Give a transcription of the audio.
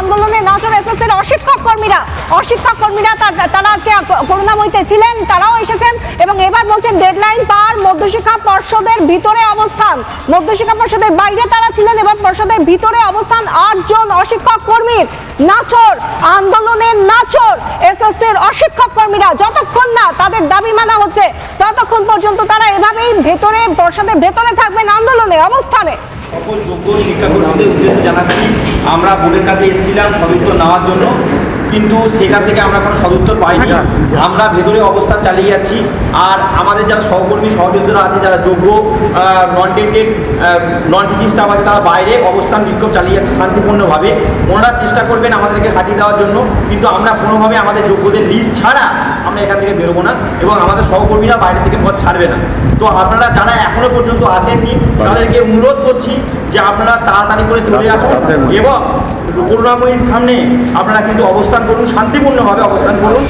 আন্দোলনে এসএস এর অশিক্ষক কর্মীরা। অশিক্ষক কর্মীরা তারা আজকে করুণাময়ীতে ছিলেন, তারাও এসেছেন এবং এবার বলছেন ডেডলাইন পার, মধ্যশিক্ষা পর্ষদের ভিতরে অবস্থান। মধ্যশিক্ষা পর্ষদের বাইরে তারা ছিলেন এবার পর্ষদের ভিতরে অবস্থান আটজন অশিক্ষক কর্মীর। নাচর আন্দোলনের নাচর এসএস এর অশিক্ষক কর্মীরা। যতক্ষণ না তাদের দাবি মানা হচ্ছে, ততক্ষণ পর্যন্ত তারা এভাবেই ভেতরে, পর্ষদের ভেতরে থাকবেন আন্দোলনে, অবস্থানে। সকল যোগ্য উদ্দেশ্যে জানাচ্ছি আমরা বোর্ডের কাছে এসেছিলাম সদুত্তর নেওয়ার জন্য। কিন্তু সেখান থেকে আমরা কোনো সদুত্তর পাইনি। আমরা ভেতরে অবস্থান চালিয়ে যাচ্ছি। আর আমাদের যারা সহকর্মী সহযোদ্ধারা আছে যারা যোগ্য non tainted non teaching staff আছে তারা বাইরে অবস্থান বিক্ষোভ চালিয়ে যাচ্ছে শান্তিপূর্ণভাবে। ওনারা চেষ্টা করবেন আমাদেরকে হাতিয়ে দেওয়ার জন্য কিন্তু আমরা কোনোভাবে আমাদের যোগ্যদের লিস্ট ছাড়া আমরা এখান থেকে বেরোবো না এবং আমাদের সহকর্মীরা বাইরে থেকে পথ ছাড়বে না। তো আপনারা যারা এখনও পর্যন্ত আসেননি তাদেরকে অনুরোধ করছি যে আপনারা তাড়াতাড়ি করে চলে আসুন এবং করুণাময়ীর সামনে আপনারা কিন্তু অবস্থান করুন শান্তিপূর্ণভাবে অবস্থান করুন।